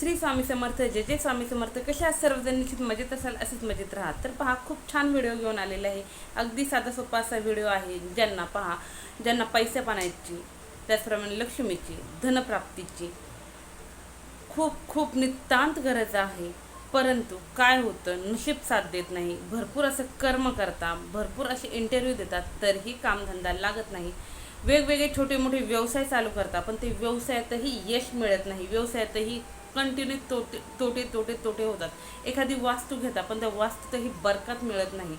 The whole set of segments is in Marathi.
श्री स्वामी समर्थ जय जय स्वामी समर्थ. कशा आहात सर्वजण? निश्चित मजेत असाल असेच मजेत राहा. तर पहा खूप छान व्हिडिओ घेऊन आलेला आहे. अगदी साधा सोपा असा व्हिडिओ आहे ज्यांना पहा ज्यांना पैसे पाण्याची त्याचप्रमाणे लक्ष्मीची धनप्राप्तीची. खूप खूप नितांत गरज आहे. परंतु काय होतं नशीब साथ देत नाही. भरपूर असं कर्म करता भरपूर असे इंटरव्ह्यू देतात तरीही कामधंदा लागत नाही. वेगवेगळे छोटे मोठे व्यवसाय चालू करता पण ते व्यवसायातही यश मिळत नाही. व्यवसायातही कंटिन्यू तोटे तोटे तोटे तोटे होतात. एखादी वास्तू घेता पण त्या वास्तूतही बरकत मिळत नाही.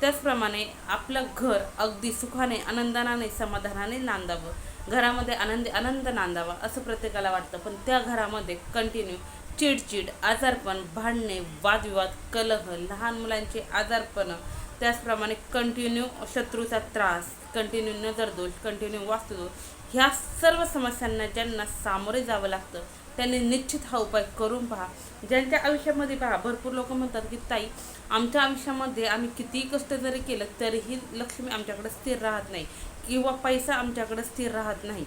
त्याचप्रमाणे आपलं घर अगदी सुखाने आनंदाने समाधानाने नांदावं. घरामध्ये आनंदी आनंद नांदावा असं प्रत्येकाला वाटतं. पण त्या घरामध्ये कंटिन्यू चिडचिड आजारपण भांडणे वादविवाद कलह लहान मुलांचे आजारपण त्याचप्रमाणे कंटिन्यू शत्रूचा त्रास कंटिन्यू नजरदोष कंटिन्यू वास्तुदोष ह्या सर्व समस्यांना ज्यांना सामोरे जावं लागतं त्यांनी निश्चित हा उपाय करून पहा. ज्यांच्या आयुष्यामध्ये पहा भरपूर लोक म्हणतात की ताई आमच्या आयुष्यामध्ये आम्ही कितीही कष्ट जरी केलं तरीही लक्ष्मी आमच्याकडे स्थिर राहत नाही किंवा पैसा आमच्याकडे स्थिर राहत नाही.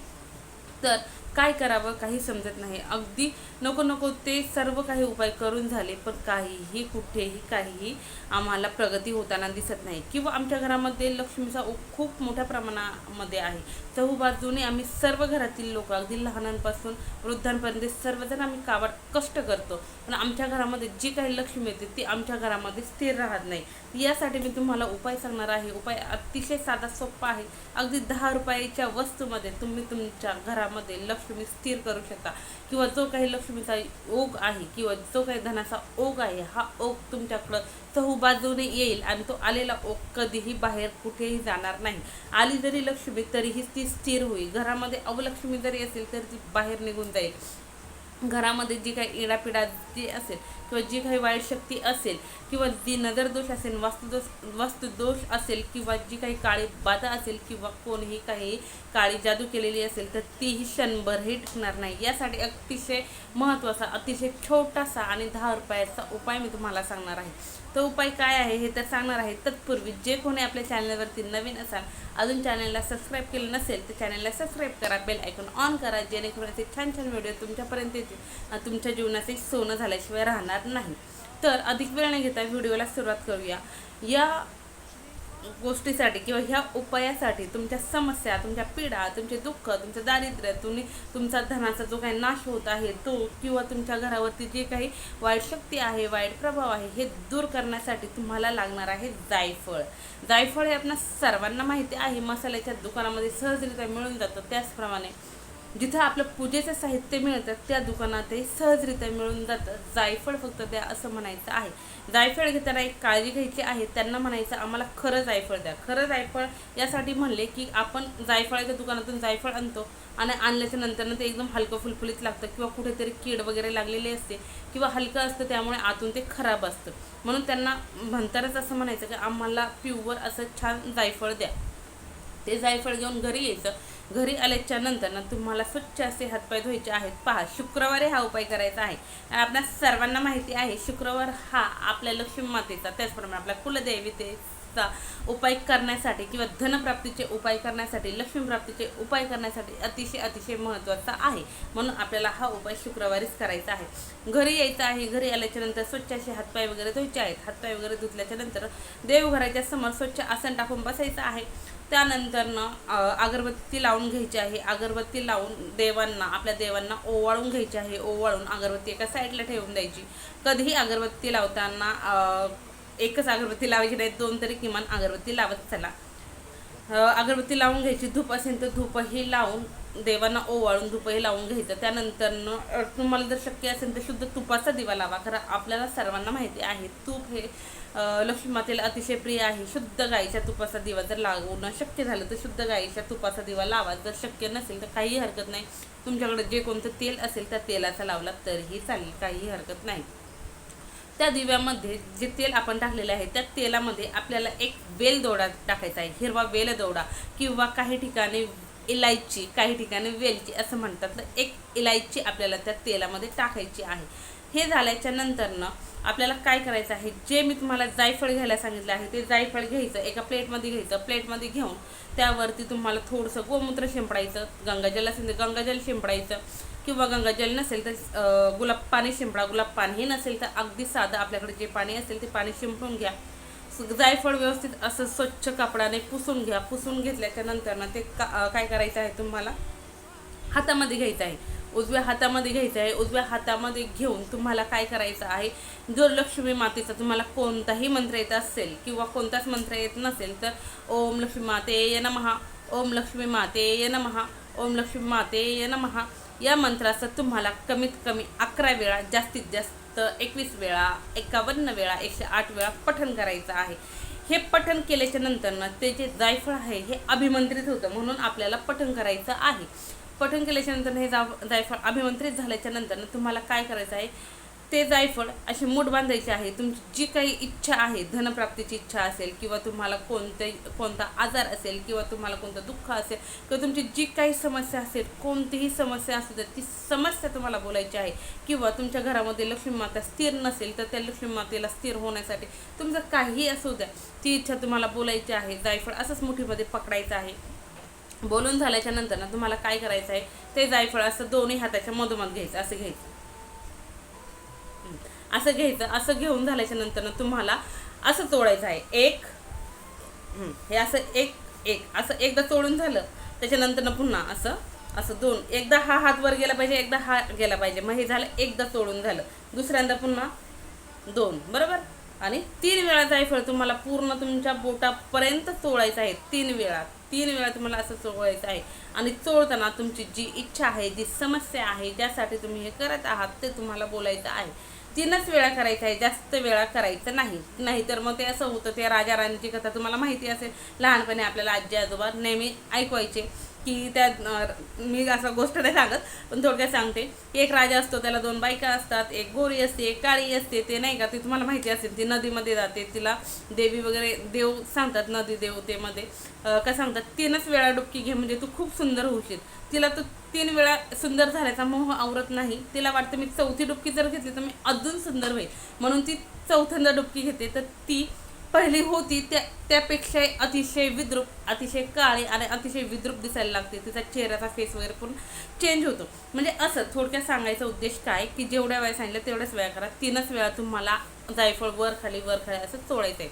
तर काय करावं काही समजत नाही. अगदी नको नको ते सर्व काही उपाय करून झाले पण काहीही कुठेही काहीही आम्हाला प्रगती होताना दिसत नाही. किंवा आमच्या घरामध्ये लक्ष्मीचा उ- खूप मोठ्या प्रमाणामध्ये आहे. चहू बाजूने आम्ही सर्व घरातील लोक अगदी लहानांपासून वृद्धांपर्यंत सर्वजण आम्ही काबाड कष्ट करतो. पण आमच्या घरामध्ये जी काही लक्ष्मी येते ती आमच्या घरामध्ये स्थिर राहत नाही. यासाठी मी तुम्हाला उपाय सांगणार आहे. उपाय अतिशय साधा सोपा आहे. अगदी दहा रुपयाच्या वस्तूमध्ये तुम्ही तुमच्या घरामध्ये लक्ष्मी स्थिर करू शकता. किंवा जो काही लक्ष्मीचा ओघ आहे किंवा जो काही धनाचा ओघ आहे हा ओघ तुमच्याकडं चहू बाजूने येईल आणि तो आलेला ओघ कधीही बाहेर कुठेही जाणार नाही. आली जरी लक्ष्मी तरीही ती स्थिर होईल. घरामध्ये अवलक्ष्मी जरी असेल तर ती बाहेर निघून जाईल. घरामध्ये जी काही इडापिडा जी असेल किंवा जी काही वाईट शक्ती असेल किंवा जी नजरदोष असेल वास्तुदोष वास्तुदोष असेल किंवा जी काही काळी बाधा असेल किंवा कोणीही काही काळी जादू केलेली असेल तर तीही क्षणभरही टिकणार नाही. यासाठी अतिशय महत्त्वाचा अतिशय छोटासा आणि दहा रुपयाचा उपाय मी तुम्हाला सांगणार आहे. तो उपाय काय आहे हे तर सांगणार आहे. तत्पूर्वी जे कोणी आपल्या चॅनलवरती नवीन असाल अजून चॅनलला सबस्क्राईब केलं नसेल तर चॅनलला सबस्क्राईब करा बेल ऐकून ऑन करा जेणेकरून असे छान छान व्हिडिओ तुमच्यापर्यंत येतील तुमच्या जीवनाचे सोनं झाल्याशिवाय राहणार नाही. तर अधिक वेळ न घेता व्हिडिओला सुरुवात करूया. या गोष्टीसाठी किंवा ह्या उपायासाठी तुमच्या समस्या तुमच्या पीडा तुमचे दुःख तुमचं दारिद्र्य तुम्ही तुमचा धनाचा जो काही नाश होत आहे तो किंवा तुमच्या घरावरती जे काही वाईट शक्ती आहे वाईट प्रभाव आहे हे दूर करण्यासाठी तुम्हाला लागणार आहे जायफळ. जायफळ हे आपल्या सर्वांना माहिती आहे. मसाल्याच्या दुकानामध्ये सहजरित्या मिळून जातं. त्याचप्रमाणे जिथं आपलं पूजेचं साहित्य मिळतं त्या दुकानातही सहजरित्या मिळून जातं. जायफळ फक्त द्या असं म्हणायचं आहे. जायफळ घेताना एक काळजी घ्यायची आहे. त्यांना म्हणायचं आम्हाला खरं जायफळ द्या. खरं जायफळ यासाठी म्हणले की आपण जायफळाच्या दुकानातून जायफळ आणतो आणि आणल्याच्या नंतरनं ते एकदम हलकं फुलफुलीत लागतं किंवा कुठेतरी कीड वगैरे लागलेली असते किंवा हलकं असतं त्यामुळे आतून ते खराब असतं. म्हणून त्यांना म्हणतानाच असं म्हणायचं की आम्हाला प्युअर असं छान जायफळ द्या. ते जायफळ घेऊन घरी यायचं. घरी आल्याच्यानंतर ना तुम्हाला स्वच्छ असे हातपाय धुवायचे आहेत. पहा शुक्रवारी हा उपाय करायचा आहे. आणि आपल्या सर्वांना माहिती आहे शुक्रवार हा आपल्या लक्ष्मी मातेचा त्याचप्रमाणे आपल्या कुलदेवतेचा उपाय करण्यासाठी किंवा धनप्राप्तीचे उपाय करण्यासाठी लक्ष्मीप्राप्तीचे उपाय करण्यासाठी अतिशय अतिशय महत्त्वाचा आहे. म्हणून आपल्याला हा उपाय शुक्रवारीच करायचा आहे. घरी यायचं आहे घरी आल्याच्यानंतर स्वच्छ असे हातपाय वगैरे धुवायचे आहेत. हातपाय वगैरे धुतल्याच्या नंतर देवघराच्या समोर स्वच्छ आसन टाकून बसायचं आहे. त्यानंतरनं अगरबत्ती लावून घ्यायची आहे. अगरबत्ती लावून देवांना आपल्या देवांना ओवाळून घ्यायची आहे. ओवाळून अगरबत्ती एका साईडला ठेवून द्यायची. कधीही अगरबत्ती लावताना एकच अगरबत्ती लावायची नाही दोन तरी किमान अगरबत्ती लावत चला. अगरबत्ती लावून घ्यायची धूप असेल तर धूपही लावून देवांना ओवाळून धूपही लावून घ्यायचं. त्यानंतरनं तुम्हाला जर शक्य असेल तर शुद्ध तुपाचा दिवा लावा खरं आपल्याला सर्वांना माहिती आहे तूप हे लक्ष्मी मातेला अतिशय प्रिय आहे. शुद्ध गाईच्या तुपाचा दिवा जर लावणं शक्य झालं तर शुद्ध गाईच्या तुपाचा दिवा लावा. जर शक्य नसेल तर काही हरकत नाही. तुमच्याकडे जे कोणतं तेल असेल त्या तेलाचा लावला तरीही चालेल. काही हरकत नाही. त्या दिव्यामध्ये जे तेल आपण टाकलेलं आहे त्या तेलामध्ये आपल्याला एक वेल दोडा टाकायचा आहे. हिरवा वेल दोडा किंवा काही ठिकाणी इलायची काही ठिकाणी वेलची असं म्हणतात. तर एक इलायची आपल्याला त्या तेलामध्ये टाकायची आहे. हे झाल्याच्या नंतरनं आपल्याला काय करायचं आहे? जे मी तुम्हाला जायफळ घ्यायला सांगितलं आहे ते जायफळ घ्यायचं एका प्लेटमध्ये घ्यायचं. प्लेटमध्ये घेऊन त्यावरती तुम्हाला थोडंसं गोमूत्र शिंपडायचं गंगाजल असेल तर गंगाजल शिंपडायचं किंवा गंगाजल नसेल तर गुलाब पाणी शिंपडा. गुलाब पाणी नसेल तर अगदी साधं आपल्याकडे जे पाणी असेल ते पाणी शिंपडून घ्या. जायफळ व्यवस्थित असं स्वच्छ कापडाने पुसून घ्या. पुसून घेतल्याच्या नंतर ना ते का काय करायचं आहे तुम्हाला? हातामध्ये घ्यायचं आहे. उजव्या हातामध्ये घ्यायचं आहे. उजव्या हातामध्ये घेऊन तुम्हाला काय करायचं आहे? जर लक्ष्मी मातेचा तुम्हाला कोणताही मंत्र येत असेल किंवा कोणताच मंत्र येत नसेल तर ओम लक्ष्मी माते ये नमहा ओम लक्ष्मी माते ये नमहा ओम लक्ष्मी माते ये नमहा या मंत्राचं तुम्हाला कमीत कमी अकरा वेळा जास्तीत जास्त एकवीस वेळा एकावन्न वेळा एकशे आठ वेळा पठण करायचं आहे. हे पठण केल्याच्यानंतर ना ते जे जायफळ आहे हे अभिमंत्रित होतं म्हणून आपल्याला पठण करायचं आहे. पठण केल्याच्यानंतर हे जा जायफळ अभिमंत्रित झाल्याच्यानंतर तुम्हाला काय करायचं आहे? ते जायफळ अशी मूठ बांधायची आहे. तुमची जी काही इच्छा आहे धनप्राप्तीची इच्छा असेल किंवा तुम्हाला कोणते कोणता आजार असेल किंवा तुम्हाला कोणतं दुःख असेल किंवा तुमची जी काही समस्या असेल कोणतीही समस्या असू दे ती समस्या तुम्हाला बोलायची आहे किंवा तुमच्या घरामध्ये लक्ष्मी माता स्थिर नसेल तर त्या लक्ष्मी मातेला स्थिर होण्यासाठी तुमचं काही असू द्या ती इच्छा तुम्हाला बोलायची आहे. जायफळ असंच मुठीमध्ये पकडायचं आहे. बोलून झाल्याच्यानंतर ना तुम्हाला काय करायचं आहे ते जायफळ असं दोन्ही हाताच्या मधोमध घ्यायचं असं घ्यायचं. असं घ्यायचं असं घेऊन झाल्याच्यानंतर ना तुम्हाला असं तोडायचं आहे. एक हे असं एक एक. असं एकदा तोडून झालं त्याच्यानंतर ना पुन्हा असं असं दोन. एकदा हा हात वर गेला पाहिजे एकदा हा गेला पाहिजे. मग हे झालं एकदा तोडून झालं. दुसऱ्यांदा पुन्हा दोन. बरोबर? आणि तीन वेळा जायफळ तुम्हाला पूर्ण तुमच्या बोटापर्यंत चोळायचं आहे. तीन वेळा. तीन वेळा तुम्हाला असं चोळायचं आहे. आणि चोळताना तुमची जी इच्छा आहे जी समस्या आहे ज्यासाठी तुम्ही हे करत आहात ते तुम्हाला बोलायचं आहे. तीनच वेळा करायचं आहे जास्त वेळा करायचं नाही. नाहीतर मग ते असं होतं ते राजा राणीची कथा तुम्हाला माहिती असेल. लहानपणी आपल्याला आजी आजोबा नेहमी ऐकवायचे. की त्या मी असं गोष्ट नाही सांगत पण थोडक्यात सांगते. एक राजा असतो त्याला दोन बायका असतात एक गोरी असते एक काळी असते ते नाही का ते तुम्हाला माहिती असेल ती नदीमध्ये जाते तिला देवी वगैरे देव सांगतात नदी देवतेमध्ये. अं, काय सांगतात तीनच वेळा डुबकी घे म्हणजे तू खूप सुंदर होशील. तिला तर तीन वेळा सुंदर झाल्याचा मोह आवरत नाही. तिला वाटतं मी चौथी डुबकी जर घेतली तर मी अजून सुंदर होईल. म्हणून ती चौथ्यांदा डुबकी घेते तर ती पहिली होती त्या त्यापेक्षा अतिशय विद्रूप अतिशय काळी आणि अतिशय विद्रूप दिसायला लागते. तिचा चेहऱ्याचा फेस वगैरे पण चेंज होतो. म्हणजे असं थोडक्यात सांगायचा उद्देश काय की जेवढ्या वेळा सांगितलं तेवढ्याच वेळा करा. तीनच वेळा तुम्हाला जायफळ वर खाली वर खाली असं चोळायचं आहे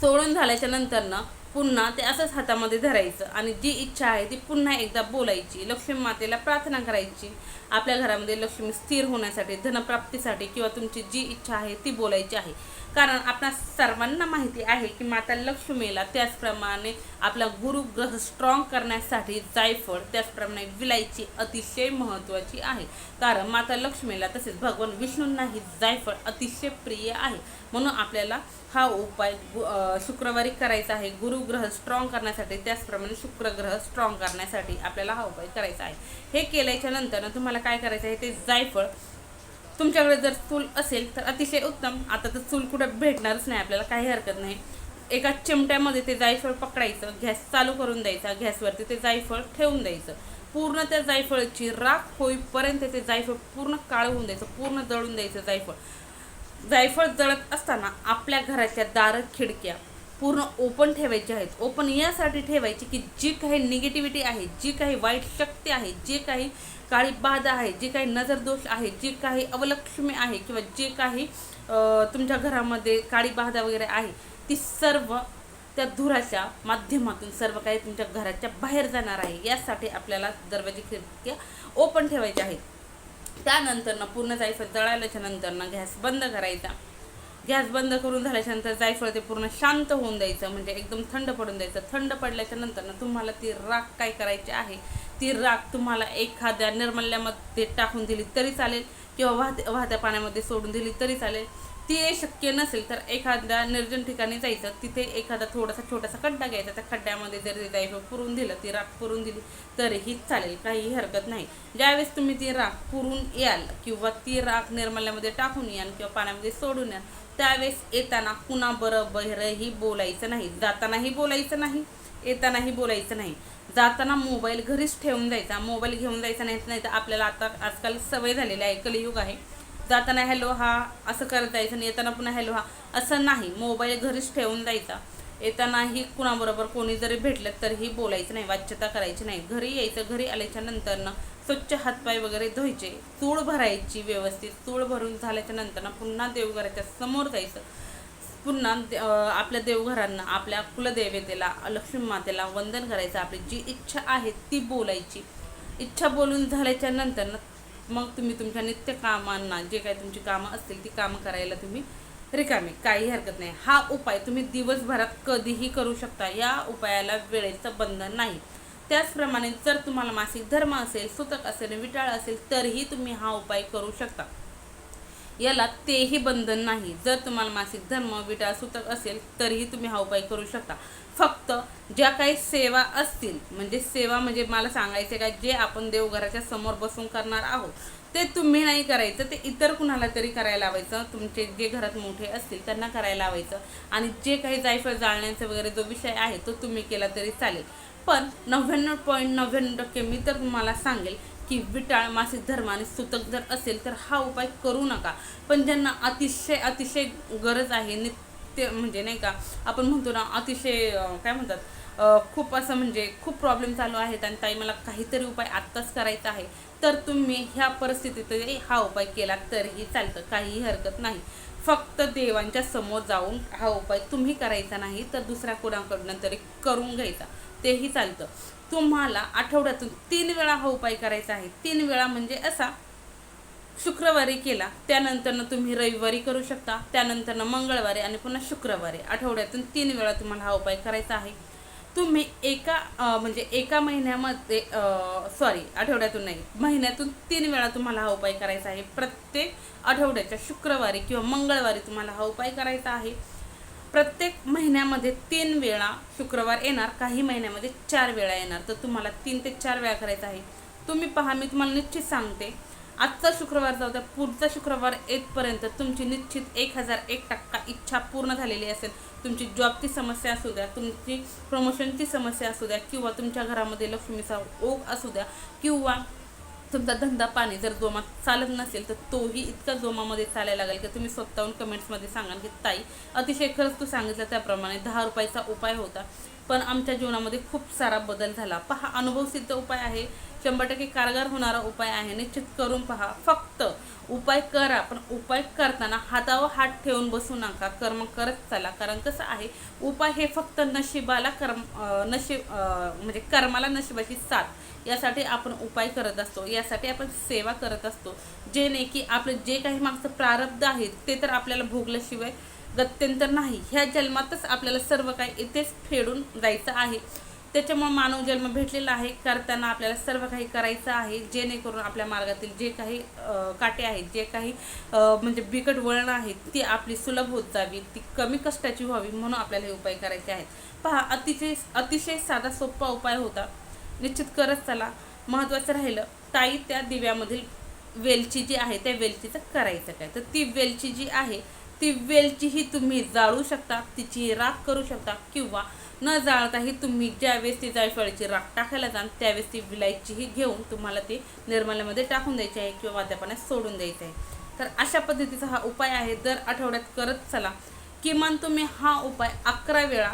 सोडून झाल्याच्यानंतर ना पुन्हा ते असंच हातामध्ये धरायचं आणि जी इच्छा आहे ती पुन्हा एकदा बोलायची. लक्ष्मी मातेला प्रार्थना करायची. आपल्या घरामध्ये लक्ष्मी स्थिर होण्यासाठी धनप्राप्तीसाठी किंवा तुमची जी इच्छा आहे ती बोलायची आहे. कारण आपल्या सर्वांना माहिती आहे की माता लक्ष्मीला त्याचप्रमाणे आपला गुरुग्रह स्ट्रॉंग करण्यासाठी जायफळ त्याचप्रमाणे विलायची अतिशय महत्त्वाची आहे. कारण माता लक्ष्मीला तसेच भगवान विष्णूंनाही जायफळ अतिशय प्रिय आहे. म्हणून आपल्याला हा उपाय गु- शुक्रवारी करायचा आहे. गुरुग्रह स्ट्रॉंग करण्यासाठी त्याचप्रमाणे शुक्रग्रह स्ट्रॉंग करण्यासाठी आपल्याला हा उपाय करायचा आहे. हे केल्याच्यानंतर तुम्हाला काय करायचं आहे? ते जायफळ तुमच्याकडे जर चूल असेल तर अतिशय उत्तम. आता तर चूल कुठं भेटणारच नाही आपल्याला काही हरकत नाही. एका चिमट्यामध्ये ते जायफळ पकडायचं गॅस चालू करून द्यायचा गॅसवरती ते जायफळ ठेवून द्यायचं. पूर्ण त्या जायफळची राख होईपर्यंत ते जायफळ पूर्ण काळं होऊन द्यायचं पूर्ण जळून द्यायचं जायफळ. जायफळ जळत असताना आपल्या घराच्या दार खिडक्या पूर्ण ओपन ठेवायचे आहेत. ओपन यासाठी ठेवायची की जी काही निगेटिव्हिटी आहे जी काही वाईट शक्ती आहे जे काही काळी बाधा आहे जे काही नजरदोष आहे जे काही अवलक्ष्मी आहे किंवा जे काही तुमच्या घरामध्ये काळी बाधा वगैरे आहे ती सर्व त्या धुराच्या माध्यमातून सर्व काही तुमच्या घराच्या बाहेर जाणार आहे. यासाठी आपल्याला दरवाजे खिडक्या ओपन ठेवायच्या आहेत. त्यानंतर ना पूर्ण जायचं जळाल्याच्या नंतर ना गॅस बंद करायचा. गॅस बंद करून झाल्याच्यानंतर जायफळ ते पूर्ण शांत होऊन द्यायचं म्हणजे एकदम थंड पडून द्यायचं. थंड पडल्याच्या नंतर ना तुम्हाला ती राख काय करायची आहे? ती राख तुम्हाला एखाद्या निर्मल्यामध्ये टाकून दिली तरी चालेल किंवा वाहत्या वाहत्या पाण्यामध्ये सोडून दिली तरी चालेल. ती शक्य नसेल तर एखाद्या निर्जन ठिकाणी जायचं. तिथे एखादा थोडासा छोटासा खड्डा घ्यायचा. त्या खड्ड्यामध्ये जर ते जायफळ पुरून दिलं ती राख पुरून दिली तरीही चालेल. काहीही हरकत नाही. ज्यावेळेस तुम्ही ती राख पुरून याल किंवा ती राख निर्मल्यामध्ये टाकून याल किंवा पाण्यामध्ये सोडून याल त्यावेळेस येताना कुणाबरोबरही बोलायचं नाही जातानाही बोलायचं नाही येतानाही बोलायचं नाही. जाताना मोबाईल घरीच ठेवून जायचा मोबाईल घेऊन जायचा नाही नाही तर आपल्याला आता आजकाल सवय झालेली आहे कलियुग आहे. जाताना हॅलो हा असं करत जायचं आणि येताना पुन्हा हॅलो हा असं नाही मोबाईल घरीच ठेवून जायचा येतानाही कुणाबरोबर कोणी जरी भेटलं तरीही बोलायचं नाही वाच्यता करायची नाही. घरी यायचं घरी आल्याच्या नंतरनं स्वच्छ हातपाय वगैरे धुवायचे. चूळ भरायची व्यवस्थित. चूळ भरून झाल्याच्या नंतरनं पुन्हा देवघराच्या समोर जायचं. पुन्हा दे- आपल्या देवघरांना आपल्या कुलदेवतेला लक्ष्मी मातेला वंदन करायचं. आपली जी इच्छा आहे ती बोलायची. इच्छा बोलून झाल्याच्यानंतर ना मग तुम्ही तुमच्या नित्य कामांना जे काही तुमची कामं असतील ती कामं करायला तुम्ही रिकामी काही हरकत नाही. हा उपाय तुम्ही दिवसभरात कधीही करू शकता. या उपायाला वेळेचं बंधन नाही. त्याचप्रमाणे जर तुम्हाला मासिक धर्म असेल सुतक असेल विटाळ असेल तरीही तुम्ही हा उपाय करू शकता. याला तेही बंधन नाही. जर तुम्हाला मासिक धर्म विटाळ सुतक असेल तरीही तुम्ही हा उपाय करू शकता. फक्त ज्या काही सेवा असतील म्हणजे सेवा म्हणजे मला सांगायचे का जे आपण देवघराच्या समोर बसून करणार आहोत ते तुम्ही नाही करायचं ते इतर कुणाला तरी करायला लावायचं. तुमचे जे घरात मोठे असतील त्यांना करायला लावायचं. आणि जे काही जायफळ जाळण्याचा वगैरे जो विषय आहे तो तुम्ही केला तरी चालेल. पण नव्याण्णव पॉईंट नव्याण्णव टक्के मी तर तुम्हाला सांगेल की विटाळ मासिक धर्म आणि सुतक जर असेल तर हा उपाय करू नका. पण ज्यांना अतिशय अतिशय गरज आहे नित्य म्हणजे नाही का आपण म्हणतो ना अतिशय काय म्हणतात? खूप असं म्हणजे खूप प्रॉब्लेम चालू आहेत आणि ताई मला काहीतरी उपाय आत्ताच करायचा आहे. तर तुम्ही ह्या परिस्थितीत हा उपाय केला तरीही चालतं काहीही हरकत नाही. फक्त देवांच्या समोर जाऊन हा उपाय तुम्ही करायचा नाही तर दुसऱ्या कोणाकडनं तरी करून घ्यायचा. तेही चालतं. तुम्हाला आठवड्यातून तीन वेळा हा उपाय करायचा आहे. तीन वेळा म्हणजे असा शुक्रवारी केला त्यानंतरनं तुम्ही रविवारी करू शकता त्यानंतरनं मंगळवारी आणि पुन्हा शुक्रवारी. आठवड्यातून तीन वेळा तुम्हाला हा उपाय करायचा आहे. तुम्ही एका म्हणजे एका महिन्यामध्ये सॉरी आठवड्यातून नाही महिन्यातून तीन वेळा तुम्हाला हा उपाय करायचा आहे. प्रत्येक आठवड्याच्या शुक्रवारी किंवा मंगळवारी तुम्हाला हा उपाय करायचा आहे. प्रत्येक महिन्यामध्ये तीन वेळा शुक्रवार येणार काही महिन्यामध्ये चार वेळा येणार. तर तुम्हाला तीन ते चार वेळा करायचं आहे. तुम्ही पहा मी तुम्हाला निश्चित सांगते. आजचा शुक्रवार जाऊ द्या. पुढचा शुक्रवार येतपर्यंत तुमची निश्चित एक हजार एक टक्का इच्छा पूर्ण झालेली असेल. तुमची जॉबची समस्या असू द्या तुमची प्रमोशनची समस्या असू द्या किंवा तुमच्या घरामध्ये लक्ष्मीचा ओघ असू द्या किंवा तुमचा धंदा पाणी जर जोमात चालत नसेल तर तोही इतका जोमामध्ये चालायला लागेल की तुम्ही स्वतःहून कमेंट्समध्ये सांगाल की ताई अतिशय खरंच तू सांगितलं त्याप्रमाणे दहा रुपयाचा उपाय होता पण आमच्या जीवनामध्ये खूप सारा बदल झाला. पहा अनुभवसिद्ध उपाय आहे. शंभर टक्के कारगर होणारा उपाय आहे. निश्चित करून पहा. फक्त उपाय करा पण उपाय करताना हातावर हात ठेवून बसू नका. कर्म करत चला. कारण कसं आहे उपाय हे फक्त नशिबाला कर्म नशीब म्हणजे कर्माला नशिबाची साथ. यासाठी आपण उपाय करत असतो. यासाठी आपण सेवा करत असतो. जे नाही की आपलं जे काही मागचं प्रारब्ध आहे ते तर आपल्याला भोगल्याशिवाय गत्यंतर नाही. ह्या जन्मातच आपल्याला सर्व काही इथेच फेडून जायचं आहे. त्याच्यामुळे मानव जन्म भेटलेला आहे. करताना आपल्याला सर्व काही करायचं आहे जेणेकरून आपल्या मार्गातील जे काही काटे आहेत जे काही म्हणजे बिकट वळणं आहेत ती आपली सुलभ होत जावी ती कमी कष्टाची व्हावी म्हणून आपल्याला हे उपाय करायचे आहेत. पहा अतिशय अतिशय साधा सोपा उपाय होता. निश्चित करत चला. महत्त्वाचं राहिलं ताई त्या दिव्यामधील वेलची जी आहे त्या वेलचीचं करायचं काय? तर ती वेलची जी आहे ती वेलचीही तुम्ही जाळू शकता तिची राख करू शकता किंवा न जाळताही तुम्ही ज्यावेळेस ती जायफळाची राख टाकायला जाल त्यावेळेस ती विलायचीही घेऊन तुम्हाला ती निर्मल्यामध्ये टाकून द्यायची आहे किंवा वाद्या पाण्यात सोडून द्यायची आहे. तर अशा पद्धतीचा हा उपाय आहे. दर आठवड्यात करत चला. किमान तुम्ही हा उपाय अकरा वेळा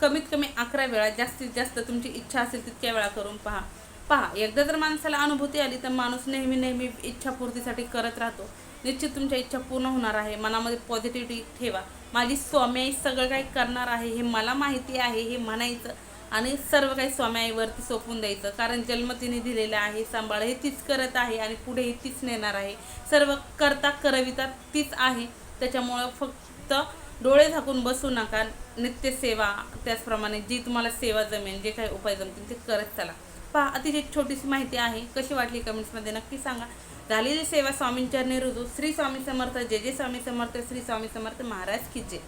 कमीत कमी अकरा वेळा जास्तीत जास्त तुमची इच्छा असेल तितक्या वेळा करून पहा. पहा एकदा जर माणसाला अनुभूती आली तर माणूस नेहमी नेहमी इच्छापूर्तीसाठी करत राहतो. निश्चित तुमच्या इच्छा पूर्ण होणार आहे. मनामध्ये पॉझिटिव्हिटी ठेवा. माझी स्वामी आई सगळं काही करणार आहे. हे मला माहिती आहे हे म्हणायचं. आणि सर्व काही स्वामी आईवरती सोपून द्यायचं. कारण जन्म तिने दिलेला आहे सांभाळ हे तीच करत आहे आणि पुढेही तीच नेणार आहे. सर्व करता करविता तीच आहे. त्याच्यामुळं फक्त डोळे झाकून बसू नका. नित्य सेवा त्याचप्रमाणे जी तुम्हाला सेवा जमेल जे काही उपाय जमतील ते करत चला. पहा अतिशय छोटीशी माहिती आहे. कशी वाटली कमेंट्समध्ये नक्की सांगा. झालेली सेवा स्वामींच्या रुजू. श्री स्वामी समर्थ जे जे स्वामी समर्थ श्री स्वामी समर्थ महाराज की जय.